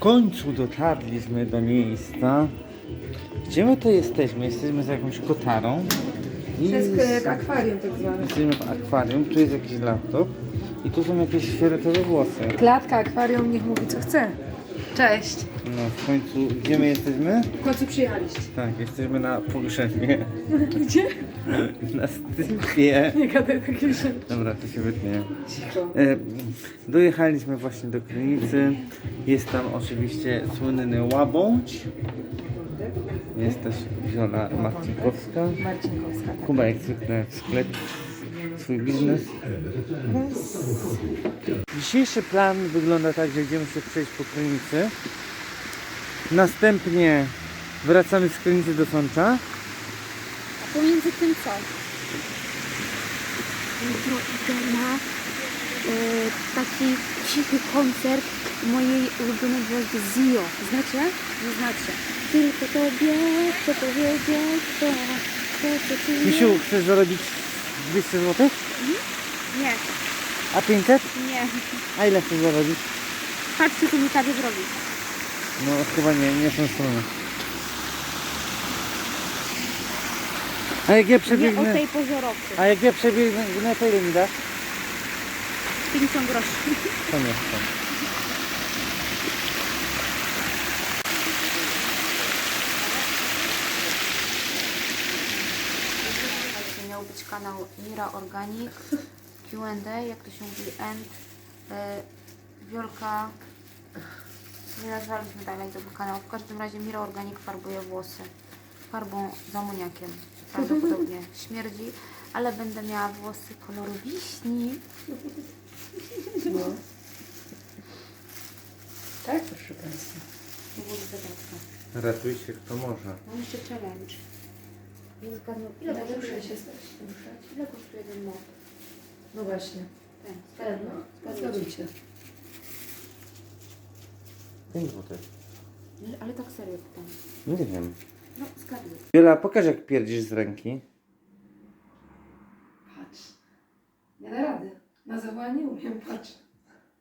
Końcu dotarliśmy do miejsca. Gdzie my to jesteśmy? Jesteśmy za jakąś kotarą. I To jest z- e, akwarium tak zwane. Jesteśmy w akwarium, tu jest jakiś laptop i tu są jakieś fioletowe włosy. Klatka, akwarium, niech mówi co chce. Cześć. No w końcu, gdzie my jesteśmy? W końcu przyjechaliście. Tak, jesteśmy na pogrzebie, Gdzie? na stypie. Nie gadaj takie rzeczy. Dobra, to się wytnie. Cicho. E, dojechaliśmy właśnie do Krynicy. Jest tam oczywiście słynny łabądź. Jest też Wiola Marcinkowska. Marcinkowska. tak. Kuba jak zwykle w sklep swój biznes. Dzisiejszy plan wygląda tak, że będziemy się przejść po Krynicy. Następnie wracamy z Krynicy do Sącza. A pomiędzy tym co? Jutro idę na e, taki cichy koncert mojej ulubionej gwiazdy Zio. Znacie? Nie znacie. Tylko tobie chcę powiedzieć co ty Misiu, chcesz zarobić 200 zł? Nie, A 500? nie. A ile chcesz zarobić? Patrzcie, co mi Tadek zrobi. No chyba nie, nie są strony. A jak ja Nie o przebiegnę, tej roku. a jak ja przebiegnę, to ile mi dasz? 50 groszy. To nie chcę. Słuchajcie, miał być kanał Mira Organic, Q&A, jak to się mówi, and y, Wiolka, nie nazwaliśmy dalej tego kanału, w każdym razie Mira Organic farbuje włosy farbą z amoniakiem, prawdopodobnie śmierdzi, ale będę miała włosy koloru wiśni. Tak, proszę Państwa. Ratuj się kto może. Mam jeszcze challenge. Nie zgadnął, ile Ile kosztuje, muszę się stać, ruszać. ile kosztuje ten mop? No właśnie. Ten, Ten, no. Zgadujcie. 5 zł. No, Ale tak serio pytam. Nie wiem. No, zgaduj. Wiola, pokaż jak pierdzisz z ręki. Patrz. Nie da rady. Na zawołanie nie umiem, patrz.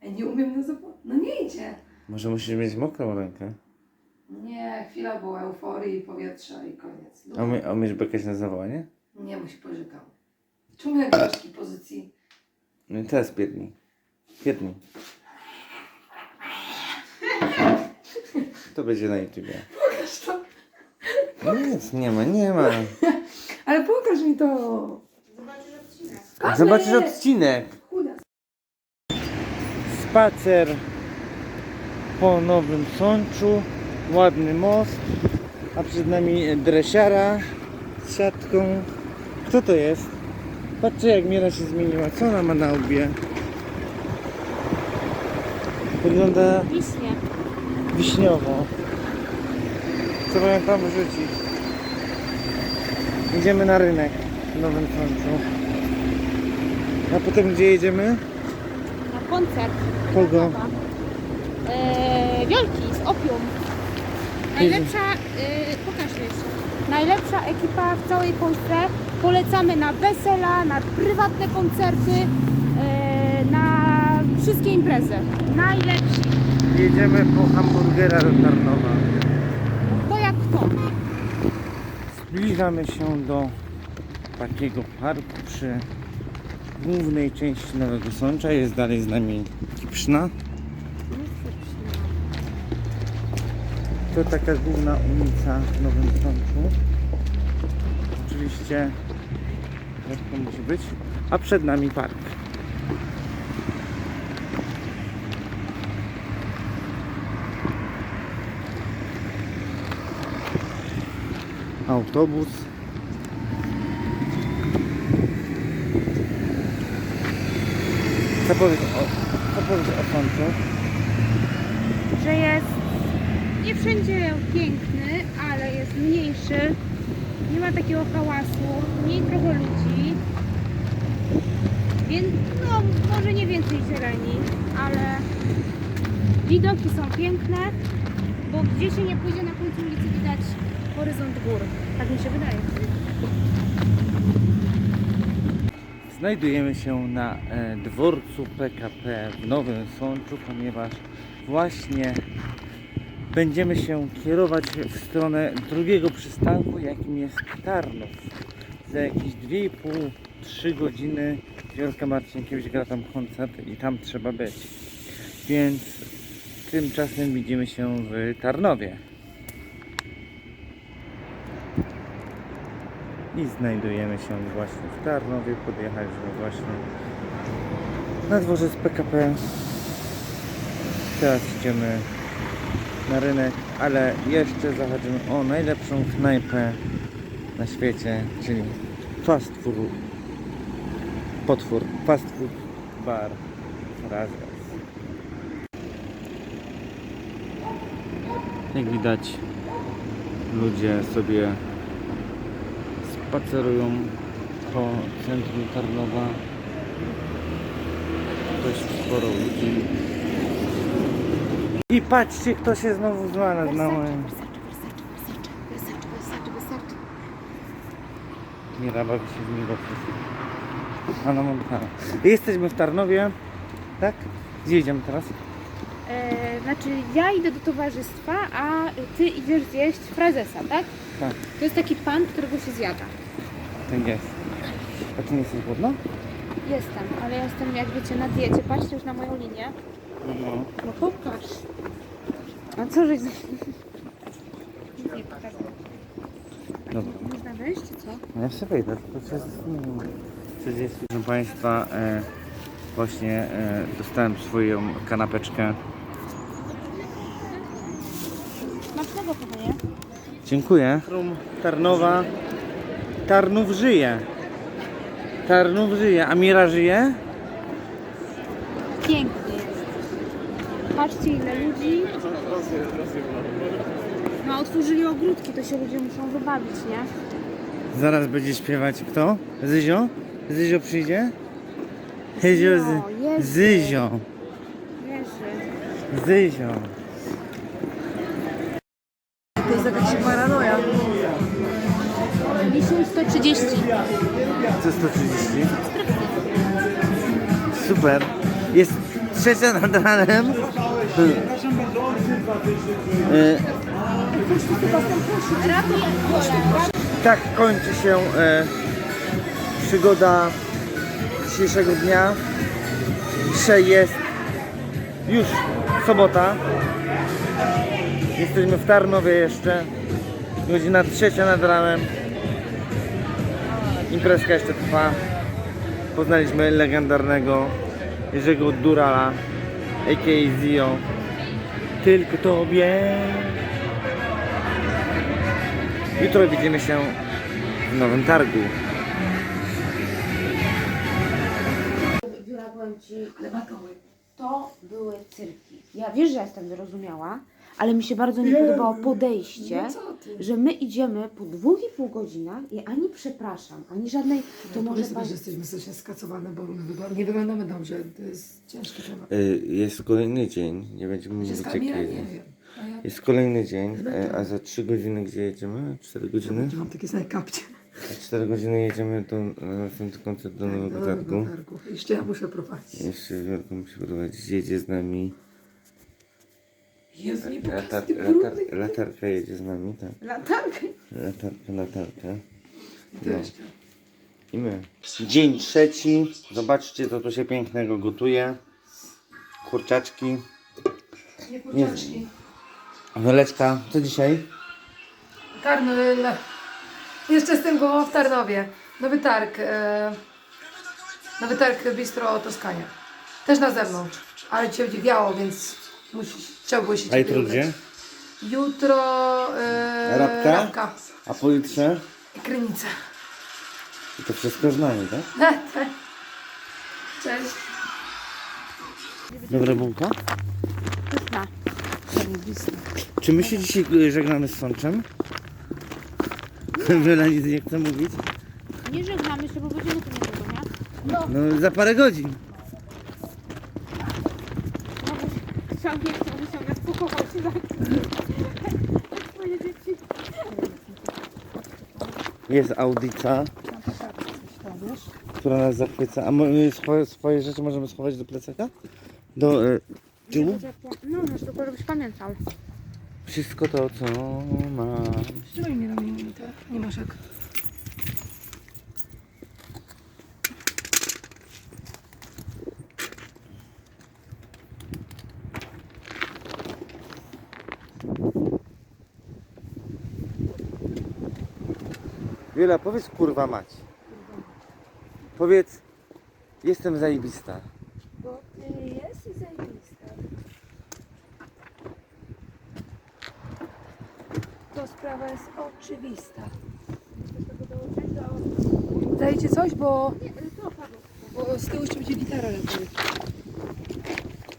Ej, nie umiem na zawołanie. No nie idzie. Może musisz mieć mokrą rękę. Nie, chwila była euforii, powietrza i koniec. A, umie, a umiesz bekać na zawołanie? Nie, bo się pożykał. Czemu grasz w takiej pozycji? No i teraz pierdnij. Pierdnij. To będzie na YouTubie. Pokaż to. No nic, nie ma, nie ma. Ale pokaż mi to. Zobaczysz odcinek. Chuda. Spacer po Nowym Sączu. Ładny most. A przed nami dresiara z siatką. Kto to jest? Patrzcie jak Mira się zmieniła. Co ona ma na łbie? Wygląda Wiśnie. wiśniowo. Co mają tam wrzucić? Idziemy na rynek w Nowym Sączu. A potem gdzie jedziemy? Na koncert. Kogo? Eee, wiolki z Opium. Najlepsza, yy, pokaż jeszcze. Najlepsza ekipa w całej Polsce. Polecamy na wesela, na prywatne koncerty, yy, na wszystkie imprezy. Najlepsi. Jedziemy po hamburgera do Tarnowa. To jak kto? Zbliżamy się do takiego parku przy głównej części Nowego Sącza. Jest dalej z nami Kipszna. To taka główna ulica w Nowym Sączu. Oczywiście jak to musi być. A przed nami park. Autobus. Co o, co o Sączu? Że jest nie wszędzie piękny, ale jest mniejszy. Nie ma takiego hałasu, mniej trochę ludzi. Więc no, może nie więcej zieleni, ale widoki są piękne, bo gdzie się nie pójdzie na końcu ulicy widać horyzont gór. Tak mi się wydaje. Znajdujemy się na e, dworcu PKP w Nowym Sączu, ponieważ właśnie będziemy się kierować w stronę drugiego przystanku, jakim jest Tarnów. Za jakieś 2,5-3 godziny Wielka Marcinkiewicz gra tam koncert i tam trzeba być. Więc tymczasem widzimy się w Tarnowie. I znajdujemy się właśnie w Tarnowie. Podjechaliśmy właśnie na dworzec PKP. Teraz idziemy na rynek, ale jeszcze zahaczymy o najlepszą knajpę na świecie, czyli fast food. Potwór, fast food bar Razas. Jak widać, ludzie sobie spacerują po centrum Tarnowa. Dość sporo ludzi. I patrzcie, kto się znowu znalazł na moim. Wystarczy. Mira bawi się z niego Anna Montana. Jesteśmy w Tarnowie, tak? Gdzie idziemy teraz? E, znaczy ja idę do towarzystwa, a ty idziesz zjeść frazesa, tak? Tak. To jest taki pan, którego się zjada. Tak jest. A ty nie jesteś głodna? Jestem, ale jestem, jak wiecie, na diecie. Patrzcie już na moją linię. No. Popatrz. A co żeś... Nie, tak. Dobra. Można wejść, czy co? No ja sobie wejdę, to przez... Przez Proszę Państwa, e, właśnie e, dostałem swoją kanapeczkę. Smacznego, kochanie. Dziękuję. Centrum Tarnowa. Tarnów żyje. Tarnów żyje. A Mira żyje? Pięknie jest. Patrzcie ile ludzi. No otworzyli ogródki, to się ludzie muszą wybawić, nie? Zaraz będzie śpiewać kto? Zyzio? Zyzio przyjdzie? Zyzio, No, Jezu. Zyzio, Wierzy. Zyzio. To jest jakaś paranoja. Liczą 130. Co 130? Super. Jest trzecia nad ranem. E, Tak kończy się e, przygoda dzisiejszego dnia. Dzisiaj jest już sobota. Jesteśmy w Tarnowie jeszcze. Godzina trzecia nad ranem. Imprezka jeszcze trwa. Poznaliśmy legendarnego Jerzego Durala, a.k.a. Zio. Tylko tobie. Jutro widzimy się w Nowym Targu. To były cyrki. Ja wiesz, że jestem wyrozumiała, ale mi się bardzo nie podobało podejście, No co ty? że my idziemy po dwóch i pół godzinach i ani przepraszam, ani żadnej, to może Powiedzmy, pan... że jesteśmy strasznie skacowane, bo nie wyglądamy dobrze. To jest ciężki temat. Y, Jest kolejny dzień, nie będziemy Gdzie mówić jest jaki Kamila? Nie jest. wiem. A ja Jest kolejny dzień, y, a za 3 godziny gdzie jedziemy? 4 godziny? mam takie same kapcie. Za 4 godziny jedziemy do, na następny koncert do Nowego Targu. nowego targu. Jeszcze ja muszę prowadzić. Jeszcze wielką musi prowadzić, jedzie z nami. Jezu, nie Latar, pokazuj latar, brudnych. latarka jedzie z nami, tak. Latarkę. Latarka, latarka. Jeszcze. I my. Dzień trzeci. Zobaczcie, co tu się pięknego gotuje. Kurczaczki. Nie kurczaczki. Weleczka, co dzisiaj? Tarnow. Jeszcze tym głową w Tarnowie. Nowy targ. E, nowy targ Bistro Toskania. Też na zewnątrz. Ale będzie wiało, więc musisz, trzeba było się A jutro gdzie? ubrać. Jutro e, Rabka? Rabka A pojutrze? i Krynica. I to wszystko z nami, tak? Cześć. Dobre bułka? Pyszna. Czy my się dzisiaj y, żegnamy z Sączem? Wiele nic nie chce mówić. Nie żegnamy się, bo będziemy tu niedługo, nie? No za parę godzin. No chciał nie chciał, musiał nas pochować, tak? Twoje dzieci. Jest audyca. która nas zachwyca. A my swoje, swoje rzeczy możemy schować do plecaka? Do y, tyłu? No, no, tylko żebyś pamiętał. Wszystko to, co mam. Trzymaj mnie na mnie, tak? Nie masz jak. Wiela, powiedz kurwa mać. Powiedz, jestem zajebista. Bo ty jesteś zajebista. To sprawa jest oczywista. Dajcie coś, bo, bo z tyłu jeszcze będzie gitara lepiej.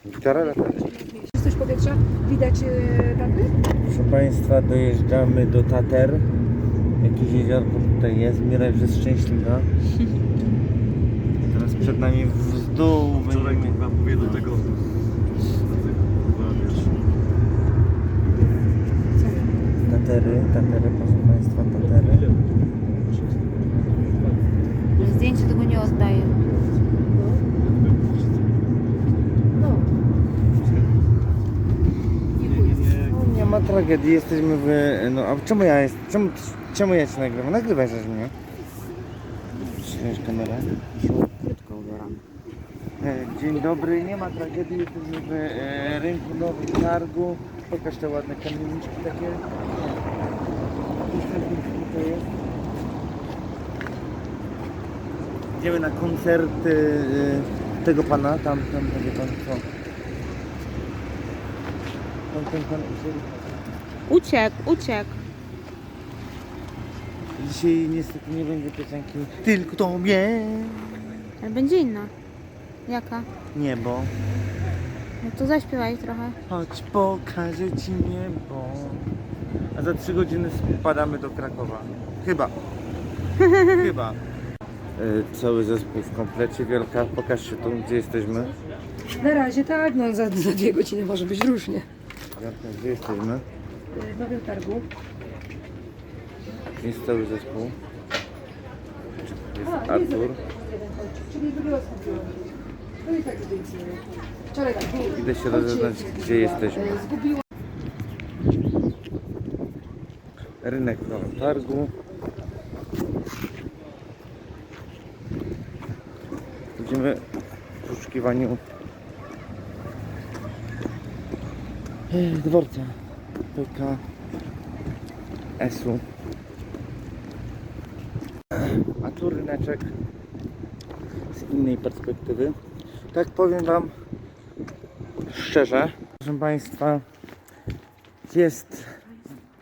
Gitara lata. Jest coś powietrza? Widać yy, Tatry? Proszę Państwa, dojeżdżamy do Tater. Jakieś jeziorko tutaj jest. Miraj jest szczęśliwa. Teraz przed nami w dół Wczoraj będziemy... wam mówię do tego. Wiesz, Tatery, tatery, proszę Państwa, tatery. Zdjęcie tego nie oddaję. No. No, tragedii, jesteśmy w... No, a czemu ja jest... Czemu, czemu ja Cię nagrywam? Nagrywaj żeś mnie. Przyjąć kamerę. E, Dzień dobry, nie ma tragedii, jesteśmy w e, rynku Nowym Targu. Pokaż te ładne kamieniczki takie. To jest? Idziemy na koncert e, tego pana, tam, tam będzie pan co? Tam ten pan usiadł. Uciekł, uciekł. Dzisiaj niestety nie będzie piosenki Tylko tobie Ale będzie inna. Jaka? Niebo No to zaśpiewaj trochę. Chodź pokażę ci niebo A za trzy godziny spadamy do Krakowa Chyba Chyba E, Cały zespół w komplecie Wielka, pokaż się tu gdzie jesteśmy Na razie tak, no za, za dwie godziny może być różnie. Wielka, gdzie jesteśmy? W Nowym Targu. Jest cały zespół Jest A, jest Artur jeden kolczyk, czyli drugiego skupiłam. No i tak zdjęcie. Wczoraj tak był. Idę się rozeznać, gdzie jesteśmy. e, Zgubiłam. Rynek w Nowym Targu. Idziemy w poszukiwaniu e, dworca PK S-u. A tu ryneczek z innej perspektywy. Tak powiem Wam szczerze, proszę Państwa, jest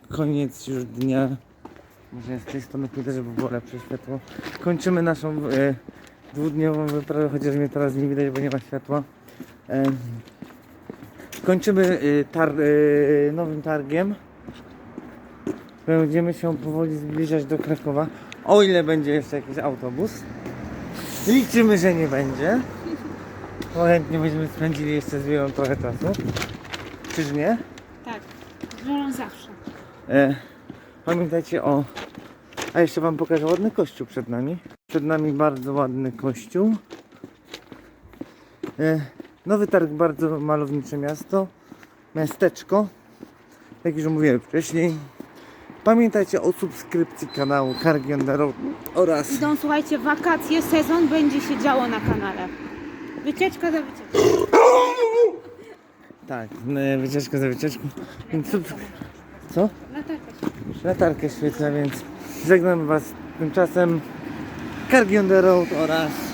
koniec już dnia. Może z tej strony pójdę, żeby było lepsze światło. Kończymy naszą e, dwudniową wyprawę, chociaż mnie teraz nie widać, bo nie ma światła. E, kończymy e, tar, e, nowym targiem. Będziemy się powoli zbliżać do Krakowa. O ile będzie jeszcze jakiś autobus. Liczymy, że nie będzie. Bo chętnie będziemy spędzili jeszcze z wielą trochę czasu. Czyż nie? Tak. Z żoną zawsze. E, pamiętajcie o. A jeszcze Wam pokażę ładny kościół przed nami. Przed nami bardzo ładny kościół. E, Nowy Targ, bardzo malownicze miasto. Miasteczko. Jak już mówiłem wcześniej. Pamiętajcie o subskrypcji kanału Cargi on the Road oraz Idą, słuchajcie, wakacje, sezon będzie się działo na kanale. Wycieczka za wycieczką. tak, e, wycieczka za wycieczką. Więc subsk- Co? Latarka się. latarkę świetla, więc żegnam Was tymczasem. Cargi on the Road oraz.